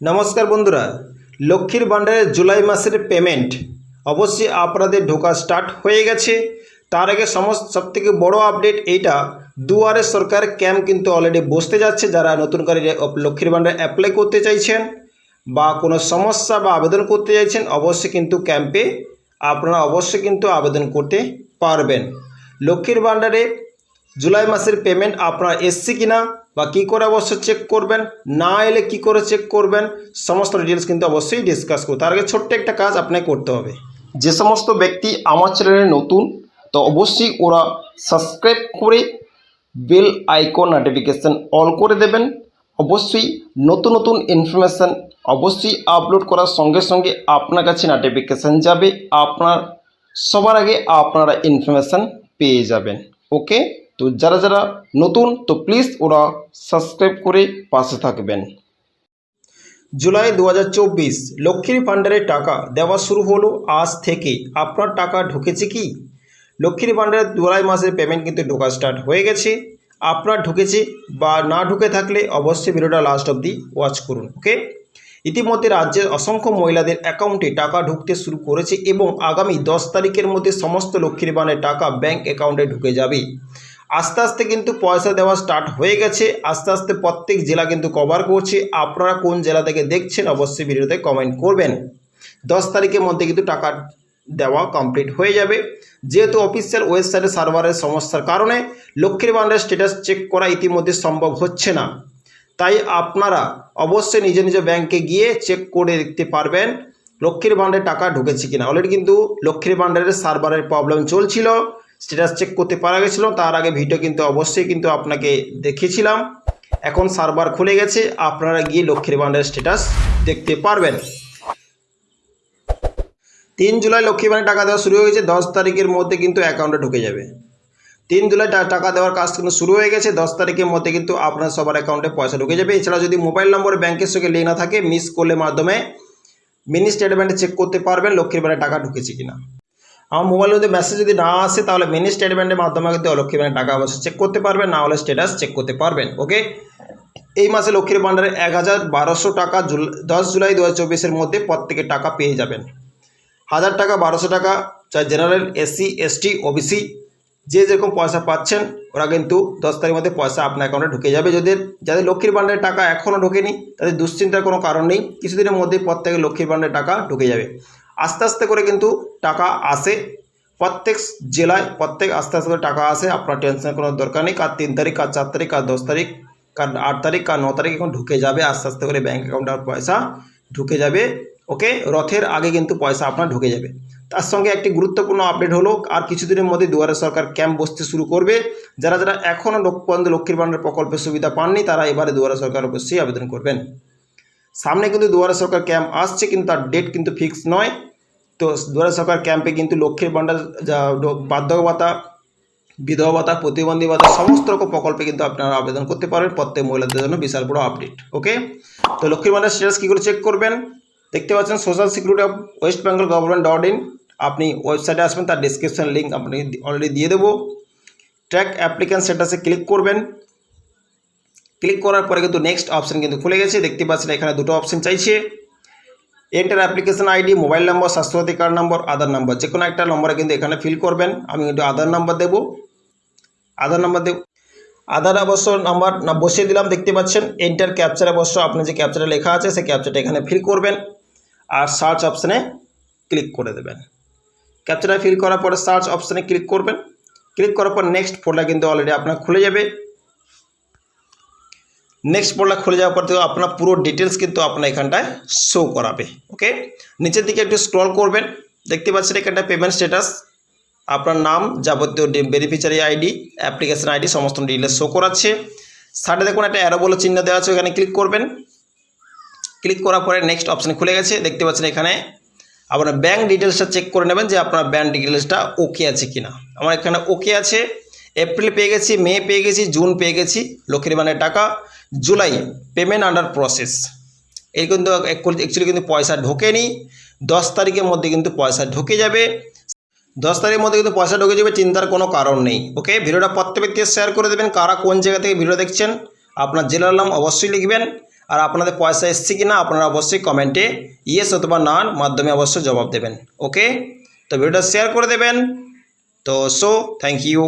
নমস্কার বন্ধুরা, লক্ষ্মীর ভাণ্ডারের জুলাই মাসের পেমেন্ট অবশ্যই আপনাদের ঢোকা স্টার্ট হয়ে গেছে। তার আগে সমস্ত, সবথেকে বড় আপডেট এইটা, দুয়ারে সরকার ক্যাম্প কিন্তু অলরেডি বসতে যাচ্ছে। যারা নতুন করে লক্ষ্মীর ভাণ্ডার অ্যাপ্লাই করতে চাইছেন বা কোনো সমস্যা বা আবেদন করতে চাইছেন, অবশ্যই কিন্তু ক্যাম্পে আপনারা অবশ্যই কিন্তু আবেদন করতে পারবেন। লক্ষ্মীর ভাণ্ডারে জুলাই মাসের পেমেন্ট আপনার এসছে কিনা বা কী করে অবশ্যই চেক করবেন? না এলে কি করে চেক করবেন? সমস্ত ডিটেলস কিন্তু অবশ্যই ডিসকাস করব তার আগে ছোট্ট একটা কাজ আপনাকে করতে হবে। যে সমস্ত ব্যক্তি আমার চ্যানেলে নতুন, তো অবশ্যই ওরা সাবস্ক্রাইব করে বেল আইকন নোটিফিকেশান অল করে দেবেন। অবশ্যই নতুন নতুন ইনফরমেশান অবশ্যই আপলোড করার সঙ্গে সঙ্গে আপনার কাছে নোটিফিকেশান যাবে। আপনার, সবার আগে আপনারা ইনফরমেশান পেয়ে যাবেন। ওকে তো যারা যারা নতুন, তো প্লিজ ওরা সাবস্ক্রাইব করে পাশে থাকবেন। জুলাই দু হাজার চব্বিশ, লক্ষ্মীর ভাণ্ডারের টাকা দেওয়া শুরু হলো আজ থেকে। আপনার টাকা ঢুকেছে কি? লক্ষ্মীর ভাণ্ডারের জুলাই মাসের পেমেন্ট কিন্তু ঢোকা স্টার্ট হয়ে গেছে। আপনার ঢুকেছে বা না ঢুকে থাকলে অবশ্যই ভিডিওটা লাস্ট অবধি ওয়াচ করুন ওকে ইতিমধ্যে রাজ্যের অসংখ্য মহিলাদের অ্যাকাউন্টে টাকা ঢুকতে শুরু করেছে এবং আগামী দশ তারিখের মধ্যে সমস্ত লক্ষ্মীর ভাণ্ডারের টাকা ব্যাংক অ্যাকাউন্টে ঢুকে যাবে। আস্তে আস্তে কিন্তু পয়সা দেওয়া স্টার্ট হয়ে গেছে। আস্তে আস্তে প্রত্যেক জেলা কিন্তু কভার করছে। আপনারা কোন জেলা থেকে দেখছেন অবশ্যই ভিডিওতে কমেন্ট করবেন। দশ তারিখের মধ্যে কিন্তু টাকা দেওয়া কমপ্লিট হয়ে যাবে। যেহেতু অফিসিয়াল ওয়েবসাইটে সার্ভারের সমস্যার কারণে লক্ষ্মীর ভাণ্ডারের স্ট্যাটাস চেক করা ইতিমধ্যে সম্ভব হচ্ছে না। তাই আপনারা অবশ্যই নিজ নিজ ব্যাংকে গিয়ে চেক করে দেখতে পারবেন লক্ষ্মীর ভাণ্ডারে টাকা ঢুকেছে কিনা। অলরেডি কিন্তু লক্ষ্মীর ভাণ্ডারের সার্ভারের প্রবলেম চলছিল। স্ট্যাটাস চেক করতে পারা গেছিল, তার আগে ভিডিও কিন্তু অবশ্যই কিন্তু আপনাকে দেখিয়েছিলাম। এখন সার্ভার খুলে গেছে, আপনারা গিয়ে লক্ষ্মীর ভাণ্ডারের স্ট্যাটাস দেখতে পারবেন। তিন জুলাই লক্ষ্মী ভাণ্ডারে টাকা দেওয়া শুরু হয়ে গেছে, দশ তারিখের মধ্যে কিন্তু অ্যাকাউন্টে ঢুকে যাবে। তিন জুলাই টাকা দেওয়ার কাজ কিন্তু শুরু হয়ে গেছে, দশ তারিখের মধ্যে কিন্তু আপনার সবার অ্যাকাউন্টে পয়সা ঢুকে যাবে। এছাড়া যদি মোবাইল নম্বর ব্যাংকের সঙ্গে লিঙ্ক না থাকে মিস করলে মাধ্যমে মিনি স্টেটমেন্টে চেক করতে পারবেন, লক্ষ্মীর ভাণ্ডারে টাকা ঢুকেছে কিনা। আমার মোবাইলের মধ্যে মেসেজ যদি না আসে, তাহলে মিনি স্টেটমেন্টের মাধ্যমে কিন্তু লক্ষ্মীর ভাণ্ডারে টাকা অবশ্যই চেক করতে পারবেন, না হলে স্ট্যাটাস চেক করতে পারবেন ওকে এই মাসে লক্ষ্মীর ভাণ্ডারে এক হাজার বারোশো টাকা দশ জুলাই দু হাজার মধ্যে প্রত্যেকে টাকা পেয়ে যাবেন। হাজার টাকা, বারোশো টাকা, চাই জেনারেল এসসি এসটি ওবিসি যে যেরকম পয়সা পাচ্ছেন, ওরা কিন্তু দশ তারিখের মধ্যে পয়সা আপনার অ্যাকাউন্টে ঢুকে যাবে। যদি যাদের লক্ষ্মীর ভাণ্ডারের টাকা এখনও ঢোকেনি, তাদের দুশ্চিন্তার কোনো কারণ নেই, কিছুদিনের মধ্যেই প্রত্যেকে লক্ষ্মীর ভাণ্ডারের টাকা ঢুকে যাবে। আস্তে আস্তে করে কিন্তু টাকা আসে। প্রত্যেক জেলায় প্রত্যেক আস্তে আস্তে করে টাকা আসে। আপনার টেনশনের কোনো দরকার নেই। কার তিন তারিখ, কার চার তারিখ, কার দশ তারিখ, কার আট তারিখ, কার ন তারিখ এখন ঢুকে যাবে। আস্তে আস্তে করে ব্যাঙ্ক অ্যাকাউন্টে আর পয়সা ঢুকে যাবে। ওকে রথের আগে কিন্তু পয়সা আপনার ঢুকে যাবে। তার সঙ্গে একটি গুরুত্বপূর্ণ আপডেট হলো, আর কিছুদিনের মধ্যে দুয়ারে সরকার ক্যাম্প বসতে শুরু করবে। যারা যারা এখনও পর্যন্ত লক্ষ্মীর ভাণ্ডার প্রকল্পের সুবিধা পাননি, তারা এবারে দুয়ারে সরকার অবশ্যই আবেদন করবেন। সামনে কিন্তু দুয়ারে সরকার ক্যাম্প আসছে, কিন্তু তার ডেট কিন্তু ফিক্স নয়। তো দুয়ারে সরকার ক্যাম্পে কিন্তু লক্ষ্মীর ভাণ্ডার বার্ধক্য ভাতা বিধবা ভাতা প্রতিবন্ধী ভাতা সমস্ত রকম প্রকল্পে কিন্তু আপনারা আবেদন করতে পারবেন প্রত্যেক মহিলাদের জন্য বিশাল বড় আপডেট ওকে তো লক্ষ্মীর ভাণ্ডার স্ট্যাটাস কী করে চেক করবেন? দেখতে পাচ্ছেন social security of West Bengal government dot in আপনি ওয়েবসাইটে আসবেন, তার ডিসক্রিপশন লিঙ্ক আপনি অলরেডি দিয়ে দেবো। ট্র্যাক অ্যাপ্লিকেন্ট স্ট্যাটাসে ক্লিক করবেন। ক্লিক করার পরে কিন্তু নেক্সট অপশন কিন্তু খুলে গেছে, দেখতে পাচ্ছেন এখানে দুটো অপশন চাইছে। Enter application ID mobile number Swasthya Sathi card number Aadhaar number যে কোনো একটা নম্বরে কিন্তু এখানে ফিল করবেন। আমি কিন্তু আধার নম্বর দেব। আধার নম্বর দেব। আধার অবশ্য নাম্বার বসিয়ে দিলাম, দেখতে পাচ্ছেন। এন্টার ক্যাপচার অবশ্য আপনি যে ক্যাপচারে লেখা আছে, সেই ক্যাপচারটা এখানে ফিল করবেন। আর সার্চ অপশানে ক্লিক করে দেবেন। ক্যাপচারটা ফিল করার পরে সার্চ অপশানে ক্লিক করবেন। ক্লিক করার পর নেক্সট ফোল্ডার কিন্তু অলরেডি আপনার খুলে যাবে। নেক্সট ফোল্ডার খুলে যাওয়ার পর থেকে আপনার পুরো ডিটেলস কিন্তু আপনার এখানটায় শো করাবে ওকে নিচের দিকে একটু স্ক্রল করবেন, দেখতে পাচ্ছেন এখানটায় পেমেন্ট স্ট্যাটাস আপনার নাম, যাবতীয় বেনিফিশিয়ারি আইডি অ্যাপ্লিকেশন আইডি সমস্ত ডিটেলস শো করাচ্ছে। সাইডে দেখুন একটা অ্যারো বলে চিহ্ন দেওয়া আছে, ওখানে ক্লিক করবেন। ক্লিক করার পরে নেক্সট অপশান খুলে গেছে, দেখতে পাচ্ছেন এখানে আপনার ব্যাঙ্ক ডিটেলসটা চেক করে নেবেন যে আপনার ব্যাঙ্ক ডিটেলসটা ওকে আছে কিনা। আমার এখানে ওকে আছে। এপ্রিল পেয়ে গেছি, মে পেয়ে গেছি, জুন পেয়ে গেছি, লক্ষ্মীর ভাণ্ডারের টাকা, জুলাই পেমেন্ট আন্ডার প্রসেস এই কিন্তু অ্যাকচুয়ালি কিন্তু পয়সা ঢোকেনি। দশ তারিখের মধ্যে কিন্তু পয়সা ঢুকে যাবে। দশ তারিখের মধ্যে কিন্তু পয়সা ঢুকে যাবে, চিন্তার কোনো কারণ নেই। ওকে ভিডিওটা প্রত্যেক শেয়ার করে দেবেন। কারা কোন জায়গা থেকে ভিডিও দেখছেন, আপনার জেলার নাম অবশ্যই লিখবেন। আর আপনাদের পয়সা এসছে কি না আপনারা অবশ্যই কমেন্টে ইয়েস অথবা নার মাধ্যমে অবশ্যই জবাব দেবেন। ওকে তো ভিডিওটা শেয়ার করে দেবেন। তো সো থ্যাংক ইউ